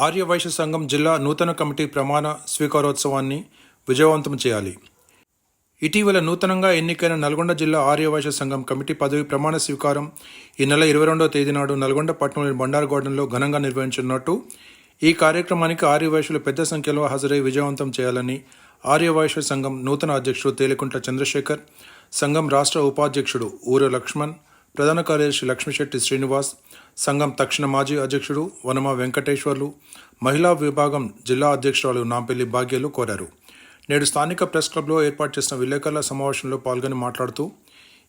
ఆర్యవైశ్య సంఘం జిల్లా నూతన కమిటీ ప్రమాణ స్వీకారోత్సవాన్ని విజయవంతం చేయాలి. ఇటీవల నూతనంగా ఎన్నికైన నల్గొండ జిల్లా ఆర్యవైశ్య సంఘం కమిటీ పదవి ప్రమాణ స్వీకారం ఈ నెల ఇరవై రెండవ తేదీ నాడు నల్గొండ పట్టణంలోని బండారు ఘనంగా నిర్వహించనున్నట్టు ఈ కార్యక్రమానికి ఆర్యవైశ్యులు పెద్ద సంఖ్యలో హాజరై విజయవంతం చేయాలని ఆర్యవైశ్య సంఘం నూతన అధ్యక్షుడు తేలికుంట్ల చంద్రశేఖర్ సంఘం రాష్ట్ర ఉపాధ్యక్షుడు ఊర లక్ష్మణ్ ప్రధాన కార్యదర్శి లక్ష్మిశెట్టి శ్రీనివాస్ సంఘం తక్షణ మాజీ అధ్యక్షుడు వనమ వెంకటేశ్వర్లు మహిళా విభాగం జిల్లా అధ్యక్షురాలు నాంపల్లి భాగ్యలు కోరారు. నేడు స్థానిక ప్రెస్ క్లబ్లో ఏర్పాటు చేసిన విలేకరుల సమావేశంలో పాల్గొని మాట్లాడుతూ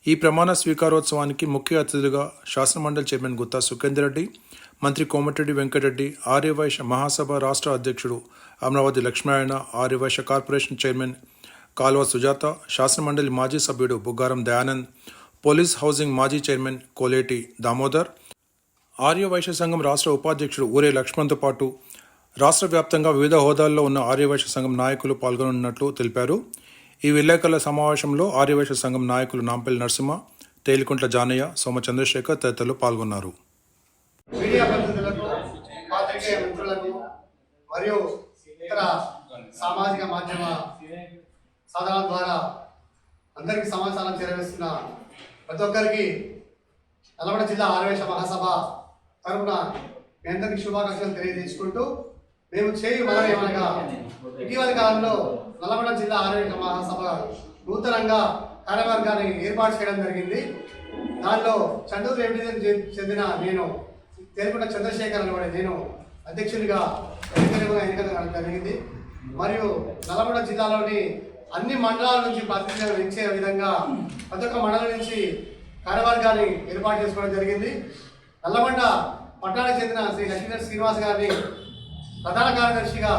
ఈ ప్రమాణ స్వీకారోత్సవానికి ముఖ్య అతిథిగా శాసనమండలి చైర్మన్ గుత్తా సుఖేందర్ రెడ్డి మంత్రి కోమటిరెడ్డి వెంకటరెడ్డి ఆర్యవైశ్య మహాసభ రాష్ట్ర అధ్యక్షుడు అమరావతి లక్ష్మీనారాయణ ఆర్యవైశ్య కార్పొరేషన్ చైర్మన్ కాల్వ సుజాత శాసనమండలి మాజీ సభ్యుడు బుగ్గారం దయానంద్ పోలీస్ హౌసింగ్ మాజీ చైర్మన్ కోలేటి దామోదర్ ఆర్యవైశ్య సంఘం రాష్ట్ర ఉపాధ్యక్షుడు ఊరే లక్ష్మణ్తో పాటు రాష్ట్ర వ్యాప్తంగా వివిధ హోదాల్లో ఉన్న ఆర్యవైశ్య సంఘం నాయకులు పాల్గొనున్నట్లు తెలిపారు. ఈ విలేకరుల సమావేశంలో ఆర్యవైశ్య సంఘం నాయకులు నాంపల్లి నరసింహ తేలికుంట్ల జానయ్య సోమ చంద్రశేఖర్ తదితరులు పాల్గొన్నారు. మరియు ఇతర సామాజిక మాధ్యమ సాధనాల ద్వారా అందరికీ సమాచారం చేరవేస్తున్న ప్రతి ఒక్కరికి నల్గొండ జిల్లా ఆరవేశ మహాసభ తరపున మీ అందరికీ శుభాకాంక్షలు తెలియజేసుకుంటూ మేము చేయు మనం ఏమనగా ఇటీవల కాలంలో నల్గొండ జిల్లా ఆరవేశ మహాసభ నూతనంగా కార్యవర్గాన్ని ఏర్పాటు చేయడం జరిగింది. దానిలో చండూరు రెవెన్యూ చెందిన నేను తేలికొండ చంద్రశేఖర్ అనబడే నేను అధ్యక్షునిగా ఎన్నికలు జరిగింది. మరియు నల్గొండ జిల్లాలోని అన్ని మండలాల నుంచి ప్రాతినిధ్యం ఇచ్చే విధంగా ప్రతి ఒక్క మండలం నుంచి కార్యవర్గాన్ని ఏర్పాటు చేసుకోవడం జరిగింది. నల్లమండ పట్టణానికి చెందిన శ్రీ లక్ష్మీనరసింహ శ్రీనివాస్ గారిని ప్రధాన కార్యదర్శిగా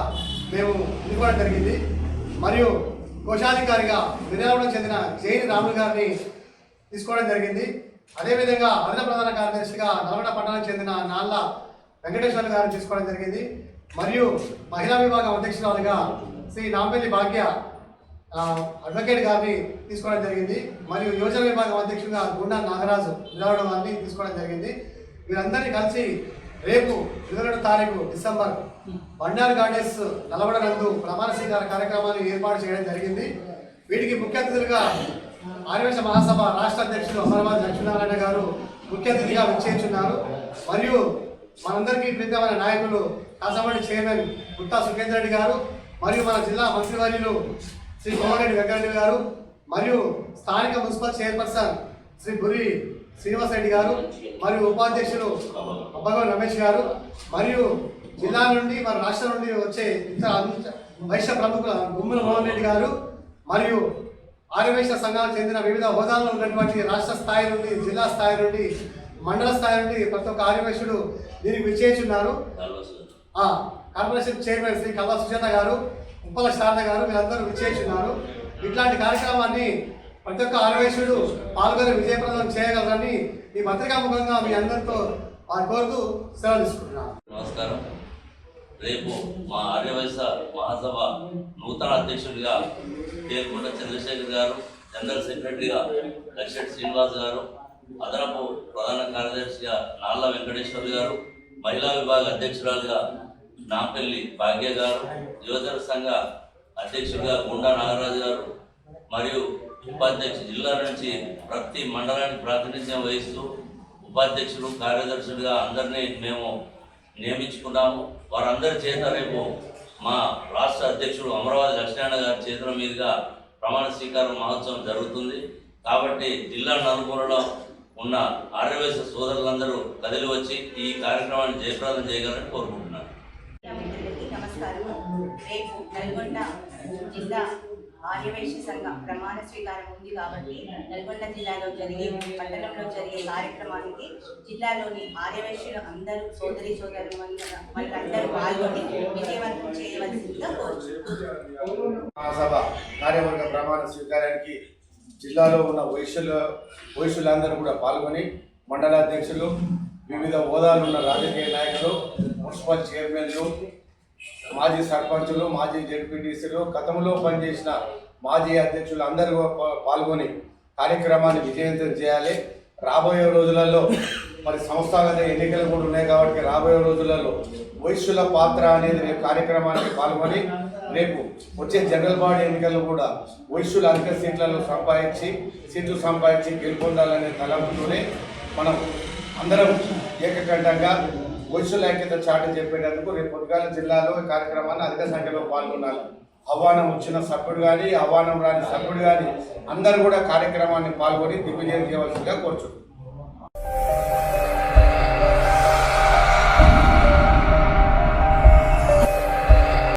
మేము ఎన్నుకోవడం జరిగింది. మరియు కోశాధికారిగా విజయవాడకు చెందిన జైని రాములు గారిని తీసుకోవడం జరిగింది. అదేవిధంగా అదన ప్రధాన కార్యదర్శిగా నల్గొండ పట్టణానికి చెందిన నాళ్ళ వెంకటేశ్వర గారిని తీసుకోవడం జరిగింది. మరియు మహిళా విభాగం అధ్యక్షురాలుగా శ్రీ నాంపల్లి భాగ్య అడ్వకేట్ గారిని తీసుకోవడం జరిగింది. మరియు యోజన విభాగం అధ్యక్షుడిగా గుండా నాగరాజు నిలవడం గారిని తీసుకోవడం జరిగింది. వీరందరినీ కలిసి రేపు ఇరవై రెండు తారీఖు డిసెంబర్ బండారు గార్డెన్స్ నలభడ నందు ప్రమాణ స్వీకార కార్యక్రమాన్ని ఏర్పాటు చేయడం జరిగింది. వీటికి ముఖ్య అతిథులుగా ఆర్యవేశ మహాసభ రాష్ట్ర అధ్యక్షులు అమరాబాద్ లక్ష్మీనారాయణ గారు ముఖ్య అతిథిగా విచ్చేస్తున్నారు. మరియు మనందరికీ ప్రీతమైన నాయకులు కాసమండి చైర్మన్ గుత్తా సుఖేందర్ రెడ్డి గారు. మరియు మన జిల్లా మంత్రివర్యులు శ్రీ కోమరెడ్డి వెంకటరెడ్డి గారు మరియు స్థానిక మున్సిపల్ చైర్పర్సన్ శ్రీ బురి శ్రీనివాస్ రెడ్డి గారు మరియు ఉపాధ్యక్షులు అబ్బగౌ రమేష్ గారు మరియు జిల్లా నుండి మరి రాష్ట్రం నుండి వచ్చే ఇతర వైశ్య ప్రముఖుల గుమ్మల మోహన్ రెడ్డి గారు మరియు ఆర్యవైశ్య సంఘాలకు చెందిన వివిధ హోదాల్లో ఉన్నటువంటి రాష్ట్ర స్థాయి నుండి జిల్లా స్థాయి నుండి మండల స్థాయి నుండి ప్రతి ఒక్క ఆర్యవైశ్యుడు దీనికి విచ్చేస్తున్నారు కార్పొరేషన్ చైర్మన్ శ్రీ కల్లా సుజాత గారు ఉప్పల శారద గారు మీరందరూ విచ్చేస్తున్నారు. ఇట్లాంటి కార్యక్రమాన్ని ప్రతి ఒక్క ఆరవేశుడు పాల్గొని విజయప్రదం చేయగలరని ఈ పత్రికాముఖంగా మీ అందరితో వారి కోరుతూ సెలవు తీసుకుంటున్నాను నమస్కారం. రేపు మా ఆర్యవైశ మహాసభ నూతన అధ్యక్షుడిగా తేల్కొండ చంద్రశేఖర్ గారు జనరల్ సెక్రటరీగా లక్ష్మణ్ శ్రీనివాస్ గారు అదనపు ప్రధాన కార్యదర్శిగా నాళ్ళ వెంకటేశ్వర్ గారు మహిళా విభాగ అధ్యక్షురాలుగా నాంపల్లి భాగ్య గారు యువజన సంఘ అధ్యక్షుడిగా గుండా నాగరాజు గారు మరియు ఉపాధ్యక్ష జిల్లా నుంచి ప్రతి మండలానికి ప్రాతినిధ్యం వహిస్తూ ఉపాధ్యక్షులు కార్యదర్శులుగా అందరినీ మేము నియమించుకున్నాము. వారందరి చేత రేపు మా రాష్ట్ర అధ్యక్షుడు అమరావతి లక్ష్మణ గారి చేతుల మీదుగా ప్రమాణ స్వీకారం మహోత్సవం జరుగుతుంది. కాబట్టి జిల్లా నలుమూలలో ఉన్న ఆర్యవేశ సోదరులందరూ కదిలి వచ్చి ఈ కార్యక్రమాన్ని జయప్రదం చేయగలని కోరుకుంటున్నాను రేపు నల్గొండ జిల్లా ఆర్యవైశ్య సంఘ ప్రమాణ స్వీకారం ఉంది కాబట్టి నల్గొండ జిల్లాలో జరిగే పట్టణంలో జరిగే కార్యక్రమానికి జిల్లాలోని ఆర్యవైశ్యులు అందరూ సోదరి సోదరు వాళ్ళందరూ పాల్గొని విజయవంతం చేయవలసిందిగా కోరుచున్నాను మహాసభ కార్యవర్గ ప్రమాణ స్వీకారానికి జిల్లాలో ఉన్న వైశ్యుల వైశ్యులందరూ కూడా పాల్గొని మండలాధ్యక్షులు వివిధ హోదాలు ఉన్న రాజకీయ నాయకులు మున్సిపల్ చైర్మన్లు మాజీ సర్పంచులు మాజీ జడ్పీటీసీలు గతంలో పనిచేసిన మాజీ అధ్యక్షులు అందరూ పాల్గొని కార్యక్రమాన్ని విజయవంతం చేయాలి. రాబోయే రోజులలో మరి సంస్థాగత ఎన్నికలు కూడా ఉన్నాయి కాబట్టి రాబోయే రోజులలో వైశ్యుల పాత్ర అనేది రేపు కార్యక్రమానికి పాల్గొని రేపు వచ్చే జనరల్ బాడీ ఎన్నికలు కూడా వైశ్యుల అధిక సీట్లలో సంపాదించి సీట్లు సంపాదించి గెలుపొందాలనే తలంపుతోనే మనం అందరం ఏకకంఠంగా వైశ్యుల ఐక్యత చాటి చెప్పేటందుకు రేపు పొద్దుగాల జిల్లాలో ఈ కార్యక్రమాన్ని అధిక సంఖ్యలో పాల్గొనాలి. ఆహ్వానం వచ్చిన సభ్యుడు కానీ ఆహ్వానం రాని సభ్యుడు కానీ అందరూ కూడా కార్యక్రమాన్ని పాల్గొని దిగ్విజయం చేయవలసిందిగా కోరుచున్నాం.